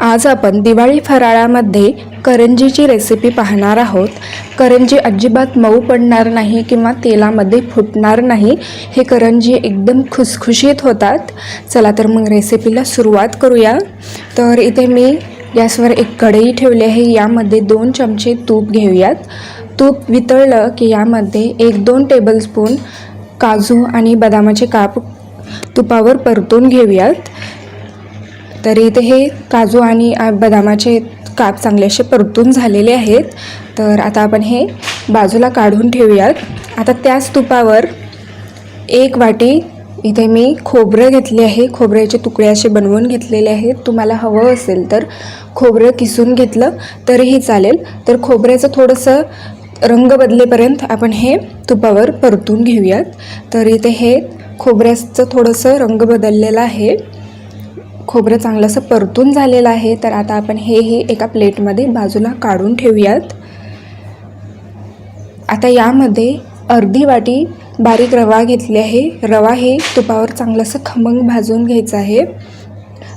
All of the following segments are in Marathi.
आज आपण दिवाळी फराळामध्ये करंजीची रेसिपी पाहणार आहोत. करंजी अजिबात मऊ पडणार नाही किंवा तेलामध्ये फुटणार नाही. हे करंजी एकदम खुसखुशीत होतात. चला तर मग रेसिपीला सुरुवात करूया. तर इथे मी गॅसवर एक कढई ठेवली आहे. यामध्ये दोन चमचे तूप घेऊयात. तूप वितळलं की यामध्ये एक दोन टेबलस्पून काजू आणि बदामाचे काप तुपावर परतून घेऊयात. तर इथे हे काजू आणि बदामाचे काप चांगले असे परतून झालेले आहेत. तर आता आपण हे बाजूला काढून ठेवूयात. आता त्याच तुपावर एक वाटी इथे मी खोबरं घेतले आहे. खोबऱ्याचे तुकडे असे बनवून घेतलेले आहेत. तुम्हाला हवं असेल तर खोबरं किसून घेतलं तरीही चालेल. तर खोबऱ्याचं थोडंसं रंग बदलेपर्यंत आपण हे तुपावर परतून घेऊयात. तर इथे हे खोबऱ्याचं थोडंसं रंग बदललेलं आहे. खोबरं चांगलंसं परतून झालेलं आहे तर आता आपण हेही एका प्लेटमध्ये बाजूला काढून ठेवूयात. आता यामध्ये अर्धी वाटी बारीक रवा घेतली आहे. रवा हे तुपावर चांगलंसं खमंग भाजून घ्यायचं आहे.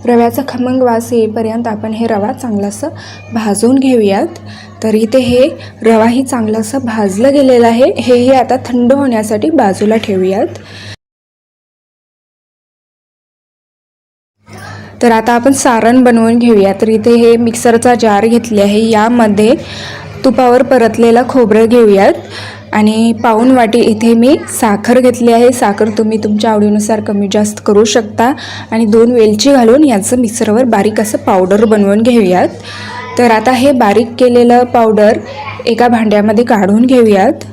रव्याचा खमंग वास येईपर्यंत आपण हे रवा चांगलासं भाजून घेऊयात. तर इथे हे रवाही चांगलंसं भाजलं गेलेलं आहे. हेही आता थंड होण्यासाठी बाजूला ठेवूयात. तर आता आपण सारण बनवून घेऊया. तर इथे हे मिक्सरचा जार घेतले आहे. यामध्ये तुपावर परतलेला खोबरं घेऊयात. आणि पाऊन वाटी इथे मी साखर घेतली आहे. साखर तुम्ही तुमच्या आवडीनुसार कमी जास्त करू शकता. आणि दोन वेलची घालून याचं मिक्सरवर बारीक असं पावडर बनवून घेऊयात. तर आता हे बारीक केलेलं पावडर एका भांड्यामध्ये काढून घेऊयात.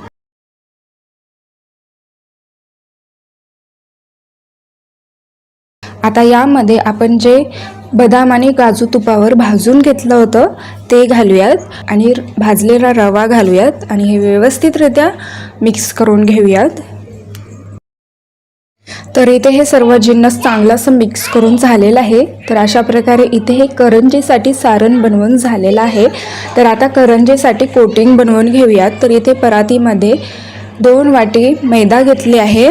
आता यामध्ये आपण जे बदाम आणि काजू तुपावर भाजून घेतलं होतं ते घालूयात आणि भाजलेला रवा घालूयात आणि हे व्यवस्थितरित्या मिक्स करून घेऊयात. तर इथे हे सर्व जिन्नस चांगलं असं मिक्स करून झालेलं आहे. तर अशा प्रकारे इथे हे करंजीसाठी सारण बनवून झालेलं आहे. तर आता करंजीसाठी कोटिंग बनवून घेऊयात. तर इथे परातीमध्ये दोन वाटी मैदा घेतली आहे.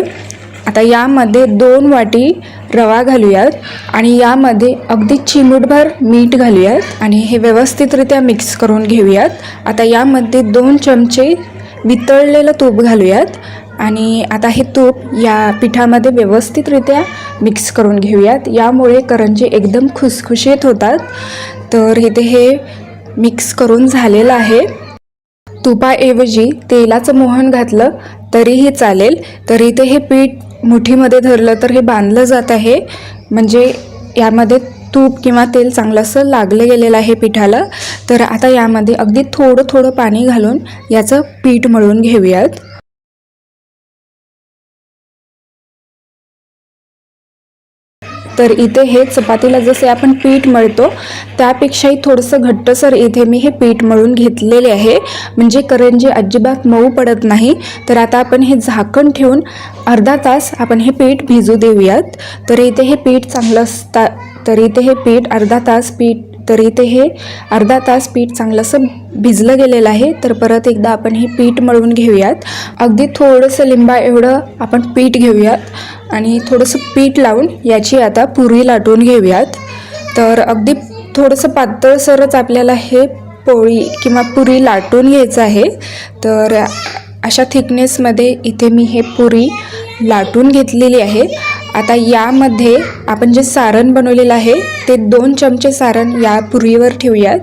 आता यामध्ये दोन वाटी रवा घालूयात आणि यामध्ये अगदी चिमूटभर मीठ घालूयात आणि हे व्यवस्थितरित्या मिक्स करून घेऊयात. आता यामध्ये दोन चमचे वितळलेलं तूप घालूयात आणि आता हे तूप या पिठामध्ये व्यवस्थितरित्या मिक्स करून घेऊयात. यामुळे करंजी एकदम खुसखुशीत होतात. तर इथे हे मिक्स करून झालेलं आहे. तुपाऐवजी तेलाचं मोहन घातलं तरीही चालेल. तर इथे हे पीठ मुठीमध्ये धरलं तर हे बांधलं जात आहे. म्हणजे यामध्ये तूप किंवा तेल चांगलं असं लागलं गेलेलं आहे पिठाला. तर आता यामध्ये अगदी थोडं थोडं पाणी घालून याचं पीठ मळून घेऊयात. तर इथे हे चपातीला जसे आपण पीठ मळतो त्यापेक्षाही थोडंसं घट्टसर इथे मी हे पीठ मळून घेतलेले आहे. म्हणजे करंजी अजिबात मऊ पडत नाही. तर आता आपण हे झाकण ठेवून अर्धा तास आपण हे पीठ भिजू देऊयात. तर इथे हे पीठ चांगलं असता तर इथे हे पीठ अर्धा तास पीठ तर इथे हे अर्धा तास पीठ चांगलं असं भिजलं गेलेलं आहे. तर परत एकदा आपण हे पीठ मळून घेऊयात. अगदी थोडंसं लिंबा एवढं आपण पीठ घेऊयात. आणि थोडंसं पीठ लावून याची आता पुरी लाटून घेऊयात. तर अगदी थोडंसं पातळसरच आपल्याला हे पोळी किंवा पुरी लाटून घ्यायचं आहे. तर अशा थिकनेसमध्ये इथे मी हे पुरी लाटून घेतलेली आहे. आता यामध्ये आपण जे सारण बनवलेलं आहे ते दोन चमचे सारण या पुरीवर ठेवूयात.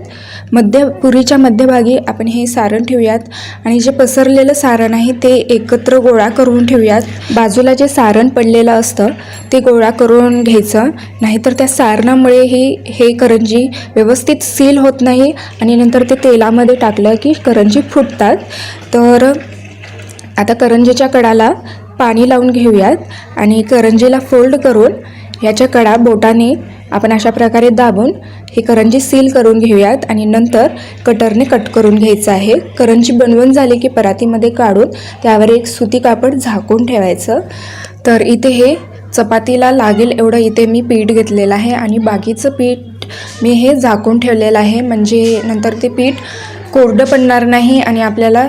मध्य पुरीच्या मध्यभागी आपण हे सारण ठेवूयात आणि जे पसरलेलं सारण आहे ते एकत्र गोळा करून ठेवूयात. बाजूला जे सारण पडलेलं असतं ते गोळा करून घ्यायचं. नाहीतर त्या सारणामुळेही हे करंजी व्यवस्थित सील होत नाही आणि नंतर ते तेलामध्ये टाकलं की करंजी फुटतात. तर आता करंजीच्या कडाला पाणी लावून घेऊयात आणि करंजीला फोल्ड करून ह्याच्या कडा बोटाने आपण अशा प्रकारे दाबून ही करंजी सील करून घेऊयात आणि नंतर कटरने कट करून घ्यायचं आहे. करंजी बनवून झाली की परातीमध्ये काढून त्यावर एक सुती कापड झाकून ठेवायचं. तर इथे हे चपातीला लागेल एवढं इथे मी पीठ घेतलेलं आहे आणि बाकीचं पीठ मी हे झाकून ठेवलेलं आहे. म्हणजे नंतर ते पीठ कोरडं पडणार नाही आणि आपल्याला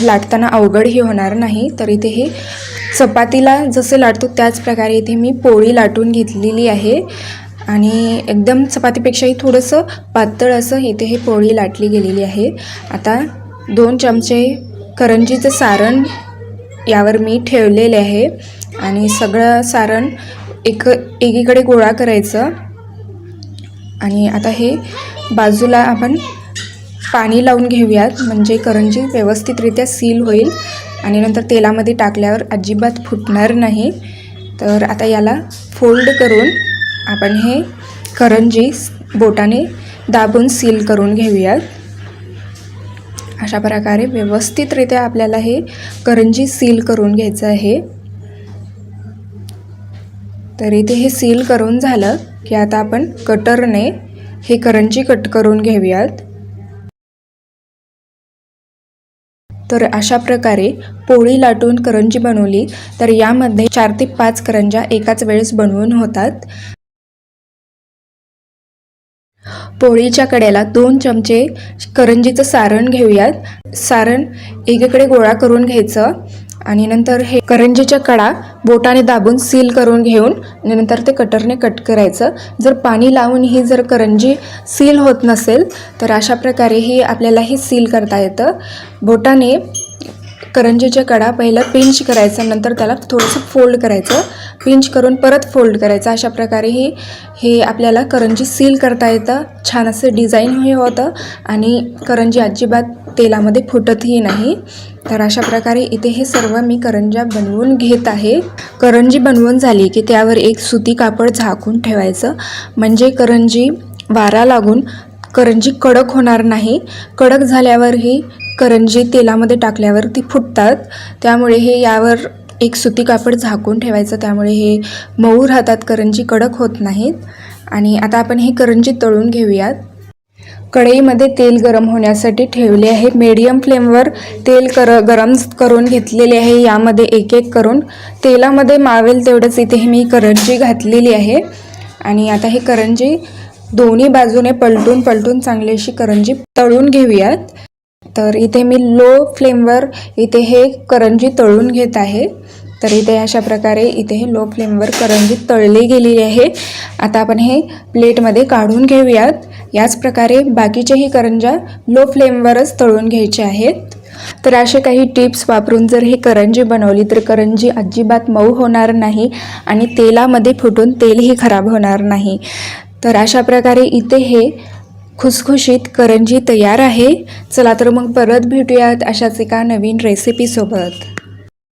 लाटताना अवघडही होणार नाही. तर इथे हे चपातीला जसे लाटतो त्याच प्रकारे इथे मी पोळी लाटून घेतलेली आहे. आणि एकदम चपातीपेक्षाही थोडंसं पातळ असं इथे हे पोळी लाटली गेलेली आहे. आता दोन चमचे करंजीचं सारण यावर मी ठेवलेले आहे. आणि सगळं सारण एक एकीकडे गोळा करायचं. आणि आता हे बाजूला आपण पाणी लावून घेऊयात. म्हणजे करंजी व्यवस्थितरित्या सील होईल. आणि नंतर तेलामध्ये टाकल्यावर अजिबात फुटणार नाही. तर आता याला फोल्ड करून आपण हे करंजी बोटाने दाबून सील करून घेऊयात. अशा प्रकारे व्यवस्थितरित्या आपल्याला हे करंजी सील करून घ्यायचं आहे. तर इथे हे सील करून झालं की आता आपण कटरने हे करंजी कट करून घेऊयात. तर अशा प्रकारे पोळी लाटून करंजी बनवली. तर यामध्ये चार ते पाच करंजा एकाच वेळेस बनवून होतात. पोळीच्या कड्याला दोन चमचे करंजीचं सारण घेऊयात. सारण एकीकडे गोळा करून घ्यायचं. आणि नंतर हे करंजीच्या कडा बोटाने दाबून सील करून घेऊन नंतर ते कटरने कट करायचं. जर पाणी लावून ही जर करंजी सील होत नसेल तर अशा प्रकारे ही आपल्याला ही सील करता येतं. बोटाने करंजीच्या कडा पहिलं पिंच करायचं नंतर त्याला थोडंसं फोल्ड करायचं. पिंच करून परत फोल्ड करायचं. अशा प्रकारे हे हे आपल्याला करंजी सील करता येतं. छान असं डिझाईन हे होतं. आणि करंजी अजिबात तेलामध्ये फुटतही नाही. तर अशा प्रकारे इथे हे सर्व मी करंजा बनवून घेत आहे. करंजी बनवून झाली की त्यावर एक सुती कापड झाकून ठेवायचं. म्हणजे करंजी वारा लागून करंजी कडक होणार नाही. कडक झाल्यावर ही करंजी तेलामध्ये टाकल्यावर ती फुटतात. त्यामुळे हे यावर एक सुती कापड झाकून ठेवायचं. त्यामुळे हे मऊ राहतात करंजी कडक होत नाहीत. आणि आता आपण ही करंजी तळून घेऊयात. कढईमध्ये तेल गरम होण्यासाठी ठेवले आहे. मीडियम फ्लेमवर तेल कर गरम करून घेतलेले आहे. यामध्ये एक एक करून तेलामध्ये मावेल तेवढंच इथे मी करंजी घातलेली आहे. आणि आता ही करंजी दोन्ही बाजूने पलटून पलटून चांगली अशी करंजी तळून घेऊयात. तर इथे मी लो फ्लेमवर इथे हे करंजी तळून घेत आहे. तर इथे अशा प्रकारे इथे हे लो फ्लेमवर करंजी तळली गेलेली आहे. आता आपण हे प्लेटमध्ये काढून घेऊयात. याच प्रकारे बाकीच्याही करंजा लो फ्लेमवरच तळून घ्यायचे आहेत. तर असे काही टिप्स वापरून जर हे करंजी बनवली तर करंजी अजिबात मऊ होणार नाही आणि तेलामध्ये फुटून तेलही खराब होणार नाही. तर अशा प्रकारे इथे हे खुसखुशीत करंजी तयार आहे. चला तर मग परत भेटूयात अशाच एका नवीन रेसिपीसोबत